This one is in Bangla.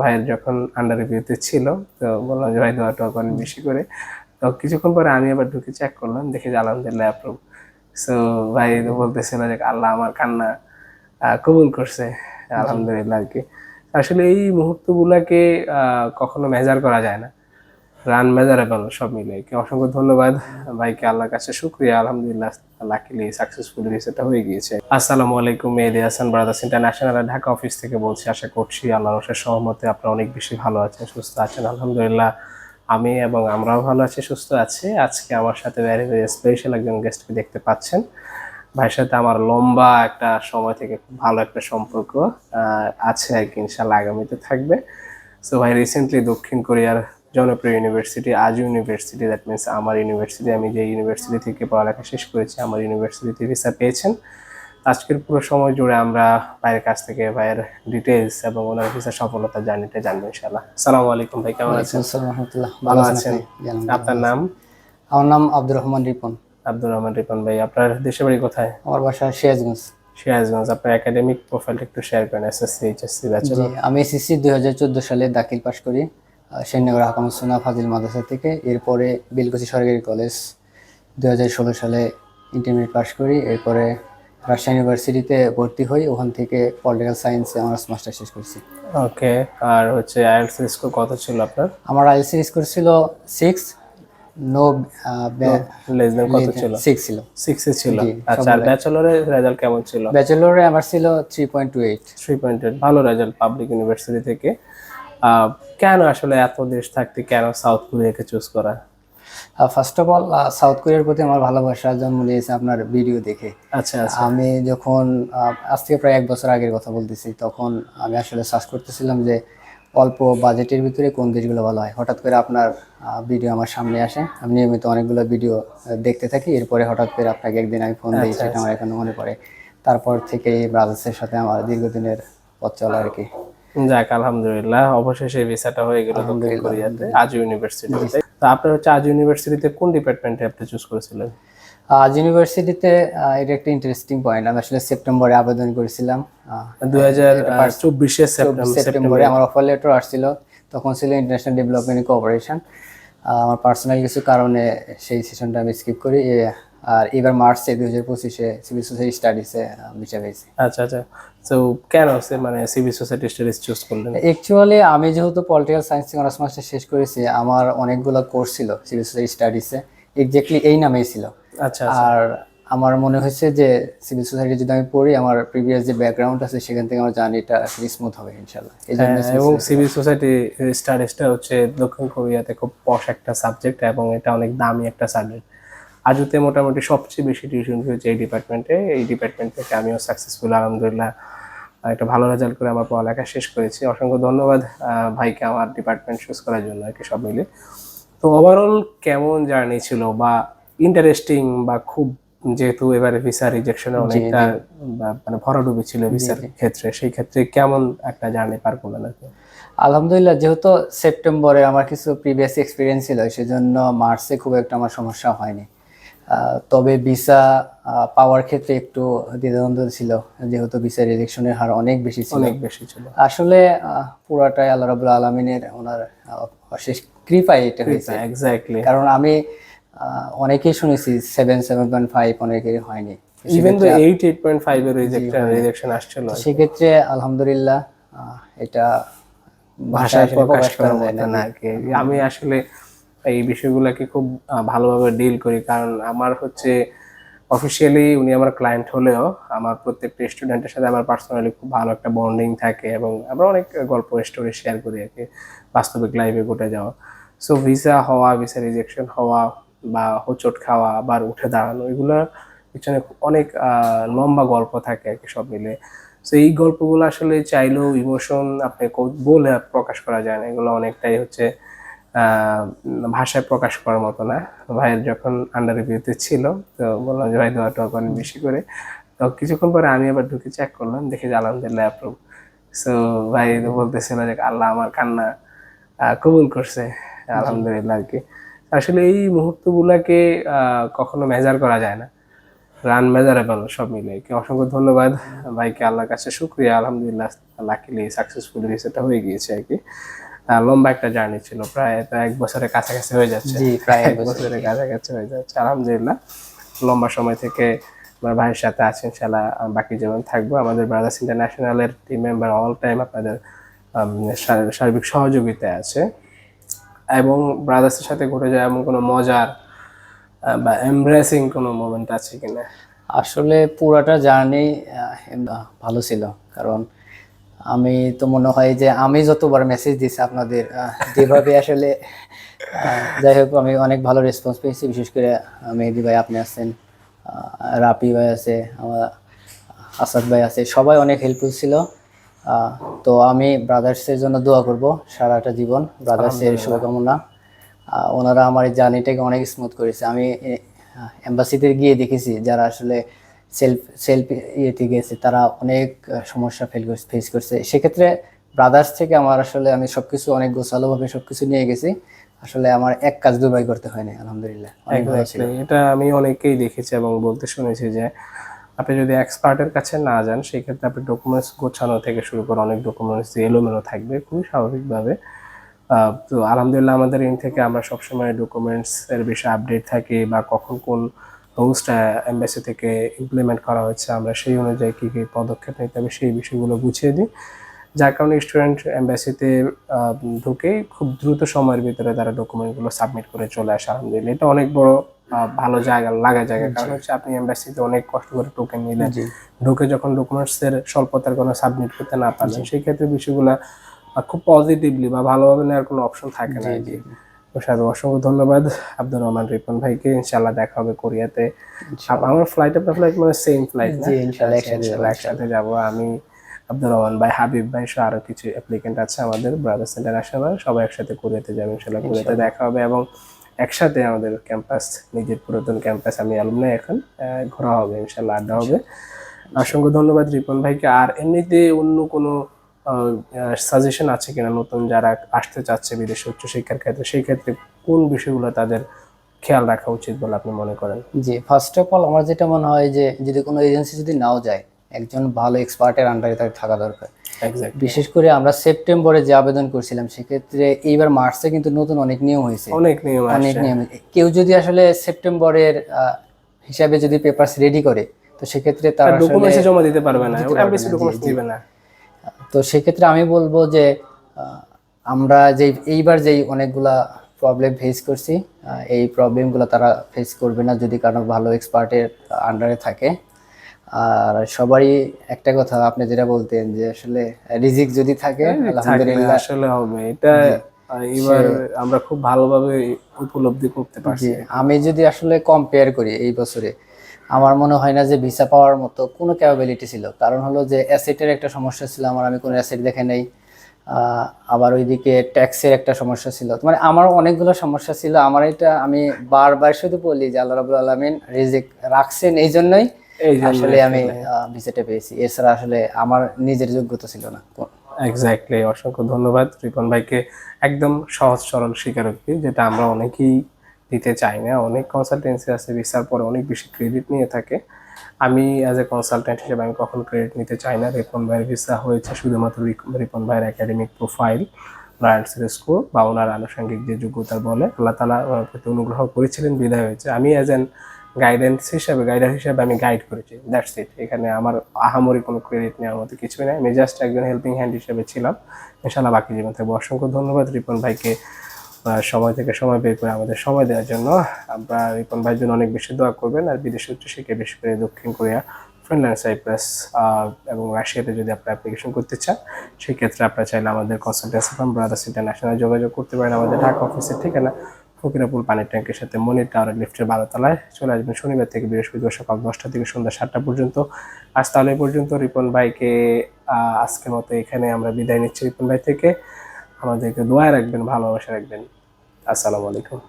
ভাইয়ের যখন আন্ডার রিভিউতে ছিল তো বললাম যে ভাই দোয়া টোয়া করেন বেশি করে। তো কিছুক্ষণ পরে আমি আবার ঢুকে চেক করলাম দেখি যে আলহামদুলিল্লাহ অ্যাপ্রুভ সো ভাই বলতেছে বলতেছিল যে আল্লাহ আমার কান্না কবুল করছে। আলহামদুলিল্লাহ আর কি। আসলে এই মুহূর্তগুলোকে কখনো মেজার করা যায় না। রান মেজারেবল সব মিলে অসংখ্য ধন্যবাদ ভাইকে আল্লাহর কাছে শুক্রিয়া। আলহামদুলিল্লাহ লাকিলি সাকসেসফুলি রিসেটটা হয়ে গিয়েছে। আসসালামু আলাইকুম, Mehedi Hasan brothers international Dhaka office থেকে বলছি, আশা করছি আল্লাহর রসের সহমতে আপনারা অনেক বেশি ভালো আছেন, সুস্থ আছেন। আলহামদুলিল্লাহ, আমি এবং আমরাও ভালো আছি, সুস্থ আছি। আজকে আমার সাথে ভেরি ভেরি স্পেশাল একজন গেস্টকে দেখতে পাচ্ছেন। ভাইয়ের সাথে আমার লম্বা একটা সময় থেকে খুব ভালো একটা সম্পর্ক আছে আর কি ইনশাল্লাহ আগামীতে থাকবে। সো ভাই রিসেন্টলি দক্ষিণ কোরিয়ার জনপ্রিয় ইউনিভার্সিটি আজ ইউনিভার্সিটি দ্যাট মিনস আমার ইউনিভার্সিটি আমি যে ইউনিভার্সিটি থেকে পড়ালেখা শেষ করেছি আমার ইউনিভার্সিটিতে ভিসা পেয়েছেন। আজকের পুরো সময় জুড়ে আমরা ভাইয়ের কাছ থেকে ভাইয়ের ডিটেলস এবং ওনার ভিসা সফলতা জার্নিটা জানব ইনশাল্লাহ সালামু আলাইকুম ভাই কেমন আছেন? আসসালামু ভালো আছেন আপনার নাম? আমার নাম আব্দুর রহমান রিপন। আব্দুর রহমান রিপন ভাই আপনার দেশের বাড়ি কোথায়? আমার বাসা সিরাজগঞ্জ। সিরাজগঞ্জ আপনার একাডেমিক প্রোফাইলটা একটু শেয়ার করেন এসএসসি এইচএসসি ব্যাচেলর আমি এসএসসি দুই হাজার চোদ্দ সালে দাখিল পাশ করি। শ্রীনগর হাকামুসোনা ফাজিল মাদ্রাসা থেকে। এরপরে বেলকুচি সরকারি কলেজ দুই হাজার ষোলো সালে ইন্টারমিডিয়েট পাশ করি। এরপরে রাজশাহী ইউনিভার্সিটিতে ভর্তি হই। ওখান থেকে পলিটিক্যাল সায়েন্সে অনার্স মাস্টার শেষ করছি। ওকে আর হচ্ছে আইএলটিএস স্কোর কত ছিল আপনার? আমার আইএলসি স্কোর ছিল সিক্স নো লেস দেন কত ছিল? সিক্স ছিল। সিক্সে ছিল। আচ্ছা আর ব্যাচেলরের রেজাল্ট কেমন ছিল? ব্যাচেলরে আমার ছিল three point two eight three pointed ভালো রেজাল্ট পাবলিক ইউনিভার্সিটি থেকে। কেন আসলে এত দেশ থাকতে কেন সাউথ কোরিয়াকে চুজ করা? ফার্স্ট অফ অল সাউথ কোরিয়ার প্রতি আমার ভালোবাসা জন্ম নিয়েছে আপনার ভিডিও দেখে। আচ্ছা আচ্ছা। আমি যখন আজ থেকে প্রায় এক বছর আগের কথা বলতেছি তখন আমি আসলে সার্চ করতেছিলাম যে অল্প বাজেটের ভিতরে কোন দেশগুলো ভালো হয়। হঠাৎ করে আপনার ভিডিও আমার সামনে আসে। আমি নিয়মিত অনেকগুলো ভিডিও দেখতে থাকি। এরপরে হঠাৎ করে আপনাকে একদিন আমি ফোন দিই সেটা আমার এখনও মনে পড়ে। তারপর থেকে ব্রাদার্সের সাথে আমার দীর্ঘদিনের পথ চলা আর কি। যাক আলহামদুলিল্লাহ অবশেষে ভিসাটা হয়ে গেল দক্ষিণ কোরিয়াতে আজ ইউনিভার্সিটিতে তো আপনার হচ্ছে আজ ইউনিভার্সিটিতে কোন ডিপার্টমেন্টে আপনি চুজ করেছিলেন? আজ ইউনিভার্সিটিতে এটা একটা ইন্টারেস্টিং পয়েন্ট আমি আসলে সেপ্টেম্বরে আবেদন করেছিলাম। দুই হাজার চব্বিশে সেপ্টেম্বরে আমার অফার লেটার আসছিল। তখন ছিল ইন্টারন্যাশনাল ডেভেলপমেন্ট কোঅপারেশন আমার পার্সোনাল কিছু কারণে সেই সেশনটা আমি স্কিপ করি। আর এবার মার্চে দুই হাজার পঁচিশে সিভিল সোসাইটি স্টাডিসে বিচার পেয়েছি আচ্ছা আচ্ছা। তো কেন সে মানে সিভিল সোসাইটি স্টাডিজ চুজ করলেন? অ্যাকচুয়ালি আমি যেহেতু পলিটিক্যাল সায়েন্স থেকে অনার্স মাস্টার শেষ করেছি আমার অনেকগুলো কোর্স ছিল সিভিল সোসাইটি স্টাডিসে এক্স্যাক্টলি এই নামেই ছিল। আচ্ছা আর আমার মনে হয়েছে যে সিভিল সোসাইটি যদি আমি পড়ি আমার প্রিভিয়াস যে ব্যাকগ্রাউন্ড আছে সেখান থেকে আমার জার্নিটা স্মুথ হবে ইনশাল্লাহ হ্যাঁ, এবং সিভিল সোসাইটি স্টাডিজটা হচ্ছে দক্ষিণ কোরিয়াতে খুব পশ একটা সাবজেক্ট এবং এটা অনেক দামি একটা সাবজেক্ট আজুতে মোটামুটি সবচেয়ে বেশি টিউশন ফি হচ্ছে এই ডিপার্টমেন্টে এই ডিপার্টমেন্ট থেকে আমিও সাকসেসফুল আলহামদুলিল্লাহ। একটা ভালো রেজাল্ট করে আমার পড়ালেখা শেষ করেছি। অসংখ্য ধন্যবাদ ভাইকে আমার ডিপার্টমেন্ট চুজ করার জন্য আর কি সব মিলে তো ওভারঅল কেমন জার্নি ছিল বা ইন্টারেস্টিং বা খুব যেহেতু এবারে ভিসা রিজেকশনে অনেকটা মানে ভরাডুবি ছিল ভিসার ক্ষেত্রে সেই ক্ষেত্রে কেমন একটা জার্নি পার করলেন আর কি আলহামদুলিল্লাহ যেহেতু সেপ্টেম্বরে আমার কিছু প্রিভিয়াস এক্সপিরিয়েন্স ছিল সেজন্য মার্চে খুব একটা আমার সমস্যা হয়নি। তবে ভিসা পাওয়ার ক্ষেত্রে একটু দ্বিধাদ্বন্দ্ব ছিল যেহেতু ভিসা রিজেকশনের হার অনেক বেশি ছিল। অনেক বেশি ছিল। আসলে পুরাটাই আল্লাহ রাবুল আলমিনের ওনার অশেষ কৃপায় এটা হয়েছে। এক্স্যাক্টলি কারণ আমি অনেকেই শুনেছি সেভেন সেভেন পয়েন্ট ফাইভ অনেকেরই হয়নি। ইভেন তো এইট এইট পয়েন্ট ফাইভ এর রিজেকশন আসছিল। সেক্ষেত্রে আলহামদুলিল্লাহ এটা ভাষায় প্রকাশ করা যায় না আমি আসলে এই বিষয়গুলোকে খুব ভালোভাবে ডিল করি। কারণ আমার হচ্ছে অফিসিয়ালি উনি আমার ক্লায়েন্ট হলেও আমার প্রত্যেকটা স্টুডেন্টের সাথে আমার পার্সোনালি খুব ভালো একটা বন্ডিং থাকে এবং আমরা অনেক গল্প স্টোরি শেয়ার করি আর কি, বাস্তবিক লাইফে ঘটে যাওয়া। সো ভিসা হওয়া ভিসা রিজেকশন হওয়া বা হোঁচট খাওয়া আবার উঠে দাঁড়ানো এগুলোর পিছনে অনেক লম্বা গল্প থাকে আর কি সব মিলে। সো এই গল্পগুলো আসলে চাইলেও ইমোশন আপনি বলে প্রকাশ করা যায় না। এগুলো অনেকটাই হচ্ছে ভাষায় প্রকাশ করার মতো না। ভাইয়ের যখন আন্ডার রিভিউতে ছিল তো বললাম যে ভাই দোয়া টোয়া করেন বেশি করে। তো কিছুক্ষণ পরে আমি আবার ঢুকে চেক করলাম দেখি যে আলহামদুলিল্লাহ অ্যাপ্রুভ সো ভাই বলতেছিল যে আল্লাহ আমার কান্না কবুল করছে। আলহামদুলিল্লাহ আর কি। আসলে এই মুহূর্তগুলোকে কখনো মেজার করা যায় না। রান মেজারেবল সব মিলে কি অসংখ্য ধন্যবাদ। ভাইকে আল্লাহর কাছে শুক্রিয়া। আলহামদুলিল্লাহ লাকিলি সাকসেসফুলি ভিসাটা হয়ে গিয়েছে আর কি। লম্বা একটা জার্নি ছিল প্রায় তো এক বছরের কাছাকাছি হয়ে যাচ্ছে। জি প্রায় এক বছরের কাছাকাছি। হয়ে যাচ্ছে আলহামদুলিল্লাহ। লম্বা সময় থেকে আমার ভাইয়ের সাথে আছেন ইনশাল্লাহ বাকি জীবন থাকব। আমাদের ব্রাদার্স ইন্টারন্যাশনালের টিম মেম্বার অল টাইম আপনাদের সার্বিক সহযোগিতায় আছে। এবং ব্রাদার্সের সাথে ঘটে যায় এমন কোনো মজার বা এমব্রেসিং কোনো মোমেন্ট আছে কিনা? আসলে পুরাটা জার্নি ভালো ছিল। কারণ আমি তো মনে হয় যে আমি যতবার মেসেজ দিছি আপনাদের যেভাবে আসলে যাই হোক আমি অনেক ভালো রেসপন্স পেয়েছি। বিশেষ করে মেহেদি ভাই আপনি আছেন রাপি ভাই আছে আমার আসাদ ভাই আছে সবাই অনেক হেল্পফুল ছিল। তো আমি ব্রাদার্সের জন্য দোয়া করব সারাটা জীবন ব্রাদার্সের শুভকামনা। ওনারা আমার এই জার্নিটাকে অনেক স্মুথ করেছে। আমি এম্বাসিতে গিয়ে দেখেছি যারা আসলে সেলফ সেলফ ইয়েতে গেছে তারা অনেক সমস্যা ফেল ফেস করছে। সেক্ষেত্রে ব্রাদার্স থেকে আমার আসলে আমি সবকিছু অনেক গোছালোভাবে সবকিছু নিয়ে গেছি। আসলে আমার এক কাজ দুবাই করতে হয়নি আলহামদুলিল্লাহ। এটা আমি অনেকেই দেখেছি এবং বলতে শুনেছি যে আপনি যদি এক্সপার্টের কাছে না যান সেই ক্ষেত্রে আপনি ডকুমেন্টস গোছানো থেকে শুরু করে অনেক ডকুমেন্টস এলোমেলো থাকবে খুবই স্বাভাবিকভাবে। তো আলহামদুলিল্লাহ আমাদের ইন থেকে আমরা সবসময় ডকুমেন্টস এর বিষয়ে আপডেট থাকি বা কখন কোন রুলসটা এমবাসি থেকে ইমপ্লিমেন্ট করা হচ্ছে আমরা সেই অনুযায়ী কী কী পদক্ষেপ নিতে হবে সেই বিষয়গুলো গুছিয়ে দিই। যার কারণে স্টুডেন্ট এম্বাসিতে ঢুকেই খুব দ্রুত সময়ের ভিতরে তারা ডকুমেন্টগুলো সাবমিট করে চলে আসে আলহামদুলিল্লাহ। এটা অনেক বড় ভালো জায়গা লাগা জায়গা। কারণ হচ্ছে আপনি এম্বাসিতে অনেক কষ্ট করে টোকেন নিলেন। ঢুকে যখন ডকুমেন্টস এর স্বল্পতার কোনো সাবমিট করতে না পারলেন সেই ক্ষেত্রে বিষয়গুলো খুব পজিটিভলি বা ভালোভাবে নেওয়ার কোনো অপশন থাকে না তো স্যার অসংখ্য ধন্যবাদ। আব্দুর রহমান রিপন ভাইকে ইনশাল্লাহ দেখা হবে কোরিয়াতে। আমার ফ্লাইট আপনার ফ্লাইট মানে সেম ফ্লাইট জি, ইনশাল্লাহ একসাথে যাব আমি আব্দুর রহমান ভাই হাবিব ভাই সহ আরও কিছু অ্যাপ্লিকেন্ট আছে আমাদের ব্রাদার্স ইন্টারন্যাশনাল সবাই একসাথে কোরিয়াতে যাবে ইনশাল্লাহ কোরিয়াতে দেখা হবে এবং একসাথে আমাদের ক্যাম্পাস নিজের পুরাতন ক্যাম্পাস আমি অ্যালুমনাই এখন ঘোরা হবে ইনশাল্লাহ আড্ডা হবে। অসংখ্য ধন্যবাদ রিপন ভাইকে। আর এমনিতে অন্য কোনো সাজেশন আছে কিনা নতুন যারা আসতে চাচ্ছে বিদেশে উচ্চশিক্ষার ক্ষেত্রে সেই ক্ষেত্রে কোন বিষয়গুলো তাদের খেয়াল রাখা উচিত বলে আপনি মনে করেন? জি ফার্স্ট অফ অল আমার যেটা মনে হয় যে যদি কোনো এজেন্সি যদি নাও যায় একজন ভালো এক্সপার্টের আন্ডারে তার থাকা দরকার। বিশেষ করে আমরা সেপ্টেম্বরে যে আবেদন করছিলাম সেক্ষেত্রে এইবার মার্চে কিন্তু নতুন অনেক নিয়ম হয়েছে। অনেক নিয়ম অনেক নিয়ম। কেউ যদি আসলে সেপ্টেম্বরের হিসাবে যদি পেপারস রেডি করে তো সেক্ষেত্রে তার ডকুমেন্টস জমা দিতে পারবে না ওটা বেশি ডকুমেন্টস। দিবে না। তো সেক্ষেত্রে আমি বলব যে আমরা যে এইবার যেই অনেকগুলা প্রবলেম ফেস করছি এই প্রবলেমগুলো তারা ফেস করবে না যদি কারও ভালো এক্সপার্টের আন্ডারে থাকে। আর সবারই একটা কথা আপনি যেটা বলতেন যে আসলে রিজিক যদি থাকে আলহামদুলিল্লাহ। আসলে হবে। এটা এবার আমরা খুব ভালোভাবে উপলব্ধি করতে পারছি। আমি যদি আসলে কম্পেয়ার করি এই বছরে আমার মনে হয় না যে ভিসা পাওয়ার মতো কোনো ক্যাপাবিলিটি ছিল। কারণ হলো যে অ্যাসেটের একটা সমস্যা ছিল আমার আমি কোনো অ্যাসেট দেখে নেই। আবার ওইদিকে ট্যাক্সের একটা সমস্যা ছিল। মানে আমার অনেকগুলো সমস্যা ছিল। আমার এটা আমি বারবার শুধু বলি যে আল্লাহ রাবুল আলমিন রিজিক রাখছেন এই জন্যই আসলে আমি ভিসাটা পেয়েছি। এছাড়া আসলে আমার নিজের যোগ্যতা ছিল না। এক্স্যাক্টলি অসংখ্য ধন্যবাদ। রিপন ভাইকে একদম সহজ সরল স্বীকারোক্তি যেটা আমরা অনেকেই দিতে চাই না। অনেক কনসালটেন্সি আছে ভিসার পরে অনেক বেশি ক্রেডিট নিয়ে থাকে। আমি অ্যাজ এ কনসালটেন্ট হিসেবে আমি কখনো ক্রেডিট নিতে চাই না। রিপন ভাইয়ের ভিসা হয়েছে শুধুমাত্র রিপন ভাইয়ের একাডেমিক প্রোফাইল ব্রায়ান্টসের স্কোর বা ওনার আনুষঙ্গিক যে যোগ্যতার বলে, আল্লাহ তালা ওনার প্রতি অনুগ্রহ করেছিলেন, বিদায় হয়েছে। আমি অ্যাজ এন গাইডেন্স হিসাবে গাইডার হিসাবে আমি গাইড করেছি। দ্যাটস ইট এখানে আমার আহামরি কোনো ক্রেডিট নেওয়ার মতো কিছুই নাই। আমি জাস্ট একজন হেল্পিং হ্যান্ড হিসেবে ছিলাম। ইনশাল্লাহ বাকি জীবন থাকব। অসংখ্য ধন্যবাদ রিপন ভাইকে। সময় থেকে সময় বের করে আমাদের সময় দেওয়ার জন্য আমরা রিপন ভাইয়ের জন্য অনেক বেশি দোয়া করবেন আর বিদেশে উচ্চশিক্ষায় বিশেষ করে দক্ষিণ কোরিয়া ফিনল্যান্ড সাইপ্রাস এবং রাশিয়াতে যদি আপনি অ্যাপ্লিকেশন করতে চান সেই ক্ষেত্রে আপনারা চাইলে আমাদের কনসালটেন্সি ফার্ম ব্রাদার্স ইন্টারন্যাশনাল যোগাযোগ করতে পারেন আমাদের ঢাকা অফিসের ঠিকানা, ফকিরাপুর পানির ট্যাঙ্কের সাথে মনির টাওয়ার লিফটের বারোতলায়। চলে আসবেন শনিবার থেকে বৃহস্পতিবার সকাল দশটা থেকে সন্ধ্যা সাতটা পর্যন্ত। আজ তাহলে পর্যন্ত, রিপন ভাইকে আজকের মতো এখানে আমরা বিদায় নিচ্ছি রিপন ভাই থেকে। আমাদেরকে দোয়ায় রাখবেন ভালোবাসা রাখবেন। আসসালামু আলাইকুম।